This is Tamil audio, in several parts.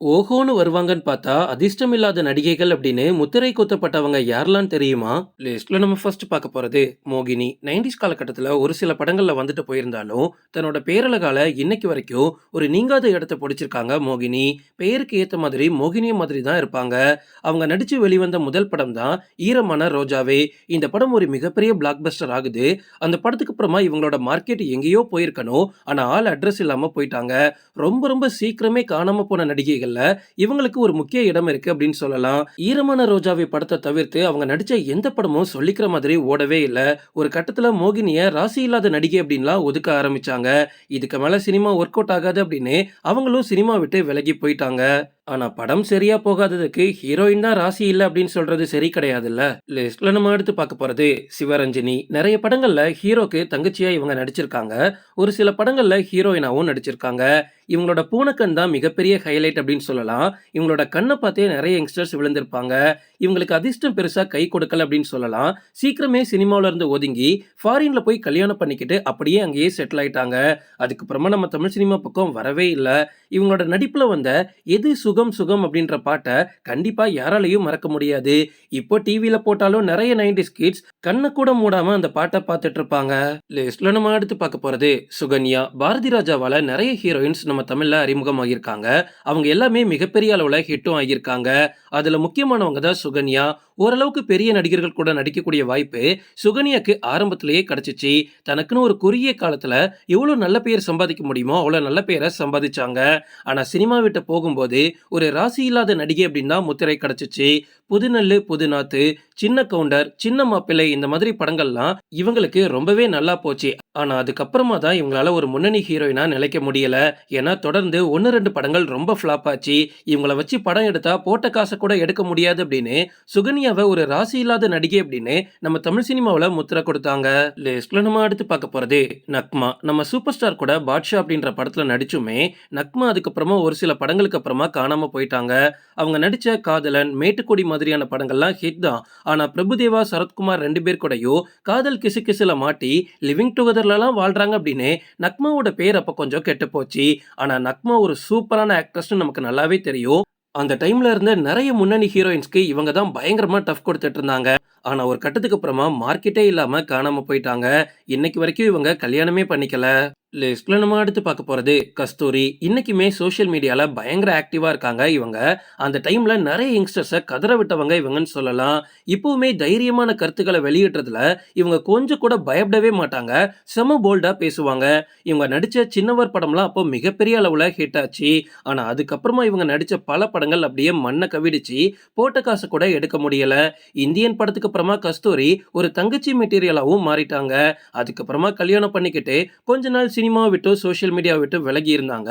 ஓஹோன்னு வருவாங்கன்னு பார்த்தா, அதிர்ஷ்டம் இல்லாத நடிகைகள் அப்படின்னு முத்திரை குத்தப்பட்டவங்க யாரெல்லாம் தெரியுமா? லிஸ்ட்ல நம்ம ஃபர்ஸ்ட் பார்க்க போறது மோகினி. நைன்டிஸ் காலகட்டத்தில் ஒரு சில படங்கள்ல வந்துட்டு போயிருந்தாலும், தன்னோட பேரழகால இன்னைக்கு வரைக்கும் ஒரு நீங்காத இடத்த பிடிச்சிருக்காங்க மோகினி. பெயருக்கு ஏத்த மாதிரி மோகினிய மாதிரி தான் இருப்பாங்க. அவங்க நடிச்சு வெளிவந்த முதல் படம் தான் ஈரமான ரோஜாவே. இந்த படம் ஒரு மிகப்பெரிய பிளாக் பஸ்டர் ஆகுது. அந்த படத்துக்கு அப்புறமா இவங்களோட மார்க்கெட் எங்கேயோ போயிருக்கணும். ஆனா ஆள் அட்ரஸ் இல்லாம போயிட்டாங்க. ரொம்ப ரொம்ப சீக்கிரமே காணாம போன நடிகைகள் நடிகைகள்ல இவங்களுக்கு ஒரு முக்கிய இடம் இருக்கு அப்படின்னு சொல்லலாம். ஈரமான ரோஜாவை படத்தை தவிர்த்து அவங்க நடிச்ச எந்த படமும் சொல்லிக்கிற மாதிரி ஓடவே இல்லை ஒரு கட்டத்தில் மோகினியை ராசி இல்லாத நடிகை அப்படின்லாம் ஒதுக்க ஆரம்பிச்சாங்க. இதுக்கு மேலே சினிமா ஒர்க் அவுட் ஆகாது அப்படின்னு அவங்களும் சினிமா விட்டு விலகி போயிட்டாங்க. ஆனா படம் சரியா போகாததுக்கு ஹீரோயின் தான் ராசி இல்ல அப்படின்னு சொல்றது சரி கிடையாதுல்ல. லிஸ்ட்ல நம்ம எடுத்து பார்க்க போறது சிவரஞ்சினி நிறைய படங்கள்ல ஹீரோக்கு தங்கச்சியா இவங்க நடிச்சிருக்காங்க. ஒரு சில படங்கள்ல ஹீரோயினாவும் நடிச்சிருக்காங்க. இவங்களோட பூனக்கன் தான் மிகப்பெரிய ஹைலைட் அப்படின்னு சொல்லலாம். இவங்களோட கண்ணை பார்த்தே நிறைய யங்ஸ்டர்ஸ் விழுந்திருப்பாங்க. இவங்களுக்கு அதிர்ஷ்டம் பெருசா கை கொடுக்கல அப்படின்னு சொல்லலாம். சீக்கிரமே சினிமாவில இருந்து ஒதுங்கி ஃபாரின்ல போய் கல்யாணம் பண்ணிக்கிட்டு அப்படியே அங்கேயே செட்டில் ஆயிட்டாங்க. அதுக்கப்புறமா நம்ம தமிழ் சினிமா பக்கம் வரவே இல்லை இவங்களோட நடிப்புல வந்த எது சுகம் சுகம் அப்படின்ற பாட்டை கண்டிப்பா யாராலையும் மறக்க முடியாது. இப்போ டிவியில் போட்டாலும் நிறைய 90ஸ் கிட்ஸ் கண்ணை கூட மூடாம அந்த பாட்டை பார்த்துட்டு இருப்பாங்க. லிஸ்ட்ல நம்ம அடுத்து பார்க்க போறது சுகன்யா. பாரதி ராஜாவால நிறைய ஹீரோயின்ஸ் நம்ம தமிழ்ல அறிமுகமாகியிருக்காங்க. அவங்க எல்லாமே மிகப்பெரிய அளவுல ஹிட்டும் ஆகியிருக்காங்க. அதுல முக்கியமானவங்க தான் சுகன்யா. ஓரளவுக்கு பெரிய நடிகர்கள் கூட நடிக்கக்கூடிய வாய்ப்பு சுகன்யாக்கு ஆரம்பத்திலேயே கிடைச்சிச்சு. தனக்குன்னு ஒரு குறுகிய காலத்துல எவ்வளோ நல்ல பெயர் சம்பாதிக்க முடியுமோ அவ்வளோ நல்ல பெயரை சம்பாதிச்சாங்க. ஆனா சினிமா விட்டு போகும்போது ஒரு ராசி இல்லாத நடிகை அப்படின்னு தான் முத்திரை கிடைச்சிச்சு. புதுநெல்லு புதுநாத்து, சின்ன கவுண்டர், சின்ன மாப்பிள்ளை இந்த மாதிரி படங்கள்லாம் இவங்களுக்கு ரொம்பவே நல்லா போச்சு. ஆனா அதுக்கப்புறமா தான் இவங்களால ஒரு முன்னணி ஹீரோயினா நிலைக்க முடியல. ஏன்னா தொடர்ந்து 1, 2 படங்கள் ரொம்ப ஃப்ளாப் ஆச்சு. இவங்கள வச்சு படம் எடுத்தா போட்ட காசை கூட எடுக்க முடியாது அப்படின்னு சுகன்யாவை ஒரு ராசி இல்லாத நடிகை அப்படின்னு நம்ம தமிழ் சினிமாவில் முத்திரை கொடுத்தாங்க. லிஸ்ட்ல நம்ம அடுத்து பார்க்க போறது நக்மா. நம்ம சூப்பர் ஸ்டார் கூட பாட்ஷா அப்படின்ற படத்துல நடிச்சுமே நக்மா அதுக்கப்புறமா ஒரு சில படங்களுக்கு அப்புறமா காணாம போயிட்டாங்க. அவங்க நடிச்ச காதலன், மேட்டுக்குடி மாதிரியான படங்கள்லாம் ஹிட் தான். ஆனால் பிரபுதேவா, சரத்குமார் ரெண்டு பேர் கூடயும் காதல் கிசு கிசுல மாட்டி லிவிங் டுகெதர்லலாம் வாழ்கிறாங்க அப்படின்னு நக்மாவோட பேர் அப்போ கொஞ்சம் கெட்டு போச்சு. ஆனால் நக்மா ஒரு சூப்பரான ஆக்ட்ரஸ்னு நமக்கு நல்லாவே தெரியும். அந்த டைம்ல இருந்த நிறைய முன்னணி ஹீரோயின்ஸ்க்கு இவங்க தான் பயங்கரமா டஃப் கொடுத்துட்டு இருந்தாங்க. ஆனா ஒரு கட்டத்துக்கு அப்புறமா மார்க்கெட்டே இல்லாம காணாம போயிட்டாங்க. இன்னைக்கு வரைக்கும் இவங்க கல்யாணமே பண்ணிக்கல. லிஸ்ட்ல நம்ம அடுத்து பார்க்க போகிறது கஸ்தூரி. இன்னைக்குமே சோஷியல் மீடியாவில் பயங்கர ஆக்டிவாக இருக்காங்க இவங்க. அந்த டைமில் நிறைய யங்ஸ்டர்ஸை கதற விட்டவங்க இவங்கன்னு சொல்லலாம். இப்போவுமே தைரியமான கருத்துக்களை வெளியிடுறதுல இவங்க கொஞ்சம் கூட பயப்படவே மாட்டாங்க. செம போல்டாக பேசுவாங்க. இவங்க நடித்த சின்னவர் படம்லாம் அப்போ மிகப்பெரிய அளவில் ஹிட் ஆச்சு. ஆனால் அதுக்கப்புறமா இவங்க நடித்த பல படங்கள் அப்படியே மண்ணை கவிடிச்சு போட்ட காசை கூட எடுக்க முடியலை இந்தியன் படத்துக்கு அப்புறமா கஸ்தூரி ஒரு தங்கச்சி மெட்டீரியலாகவும் மாறிட்டாங்க. அதுக்கப்புறமா கல்யாணம் பண்ணிக்கிட்டு கொஞ்ச நாள் சினிமா விட்டு சோஷியல் மீடியா விட்டு விலகி இருந்தாங்க.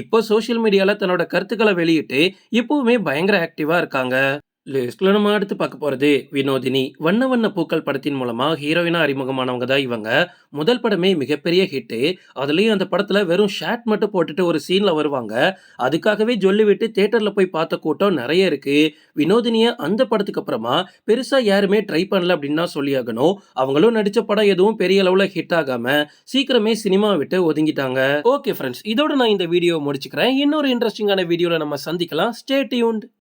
இப்போ சோஷியல் மீடியால தன்னோட கருத்துக்களை வெளியிட்டு இப்பவுமே பயங்கர ஆக்டிவா இருக்காங்க. லிஸ்ட்ல நம்ம அடுத்து பார்க்க போறது வினோதினி. வண்ண வண்ண பூக்கள் படத்தின் மூலமா ஹீரோயினா அறிமுகமானவங்க தான் இவங்க. முதல் படமே மிகப்பெரிய ஹிட்டு. அதுலயும் அந்த படத்துல வெறும் ஷார்ட் மட்டும் போட்டுட்டு ஒரு சீன்ல வருவாங்க. அதுக்காகவே ஜொல்லி விட்டு போய் பார்த்த கூட்டம் நிறைய இருக்கு. வினோதினிய அந்த படத்துக்கு அப்புறமா பெருசா யாருமே ட்ரை பண்ணல அப்படின்னு தான் சொல்லியாகணும். அவங்களும் நடிச்ச படம் எதுவும் பெரிய அளவுல ஹிட் ஆகாம சீக்கிரமே சினிமா விட்டு ஒதுங்கிட்டாங்க. ஓகே ஃப்ரெண்ட்ஸ் இதோட நான் இந்த வீடியோ முடிச்சுக்கிறேன். இன்னொரு இன்ட்ரெஸ்டிங்கான வீடியோல நம்ம சந்திக்கலாம். Stay tuned.